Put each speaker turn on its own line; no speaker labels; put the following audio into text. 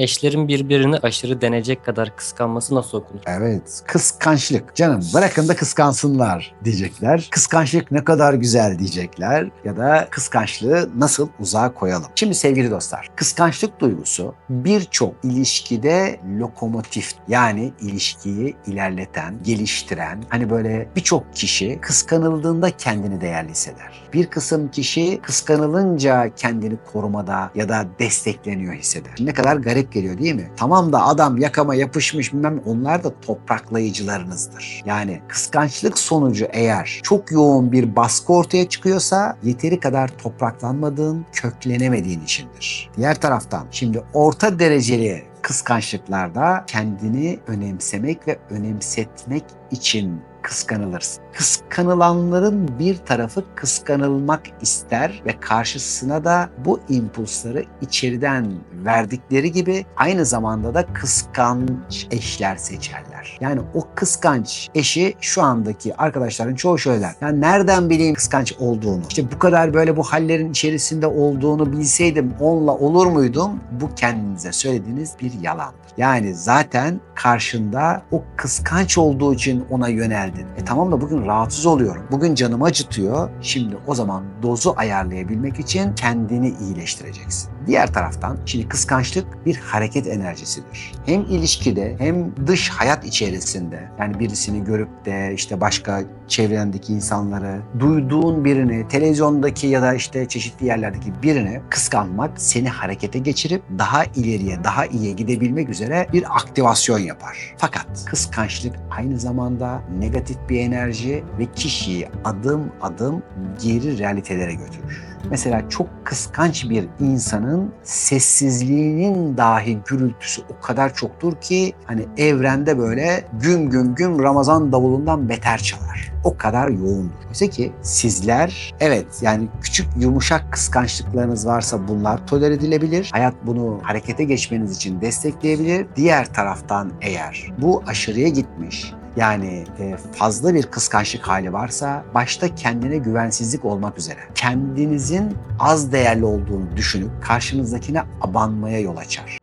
Eşlerin birbirini aşırı denecek kadar kıskanması nasıl okunur?
Evet, kıskançlık. Canım bırakın da kıskansınlar diyecekler. Kıskançlık ne kadar güzel diyecekler. Ya da kıskançlığı nasıl uzağa koyalım. Şimdi sevgili dostlar, kıskançlık duygusu birçok ilişkide lokomotif. Yani ilişkiyi ilerleten, geliştiren, hani böyle birçok kişi kıskanıldığında kendini değerli hisseder. Bir kısım kişi kıskanılınca kendini korumada ya da destekleniyor hisseder. Ne kadar garip geliyor değil mi? Tamam da adam yakama yapışmış bilmem onlar da topraklayıcılarınızdır. Yani kıskançlık sonucu eğer çok yoğun bir baskı ortaya çıkıyorsa yeteri kadar topraklanmadığın, köklenemediğin içindir. Diğer taraftan şimdi orta dereceli kıskançlıklarda kendini önemsemek ve önemsetmek için kıskanılırsın. Kıskanılanların bir tarafı kıskanılmak ister ve karşısına da bu impulsları içeriden verdikleri gibi aynı zamanda da kıskanç eşler seçerler. Yani o kıskanç eşi şu andaki arkadaşların çoğu söyler. Ya nereden bileyim kıskanç olduğunu? İşte bu kadar böyle bu hallerin içerisinde olduğunu bilseydim onunla olur muydum? Bu kendinize söylediğiniz bir yalandır. Yani zaten karşında o kıskanç olduğu için ona yöneldin. E tamam da bugün rahatsız oluyorum. Bugün canımı acıtıyor. Şimdi o zaman dozu ayarlayabilmek için kendini iyileştireceksin. Diğer taraftan şimdi kıskançlık bir hareket enerjisidir. Hem ilişkide hem dış hayat içerisinde yani birisini görüp de işte başka çevrendeki insanları, duyduğun birini, televizyondaki ya da işte çeşitli yerlerdeki birini kıskanmak seni harekete geçirip daha ileriye, daha iyiye gidebilmek üzere bir aktivasyon yapar. Fakat kıskançlık aynı zamanda negatif bir enerji ve kişiyi adım adım geri realitelere götürür. Mesela çok kıskanç bir insanın sessizliğinin dahi gürültüsü o kadar çoktur ki hani evrende böyle güm güm güm Ramazan davulundan beter çalar. O kadar yoğundur. Oysa ki sizler evet yani küçük yumuşak kıskançlıklarınız varsa bunlar toler edilebilir. Hayat bunu harekete geçmeniz için destekleyebilir. Diğer taraftan eğer bu aşırıya gitmiş yani e, fazla bir kıskançlık hali varsa başta kendine güvensizlik olmak üzere kendinizin az değerli olduğunu düşünüp karşınızdakine abanmaya yol açar.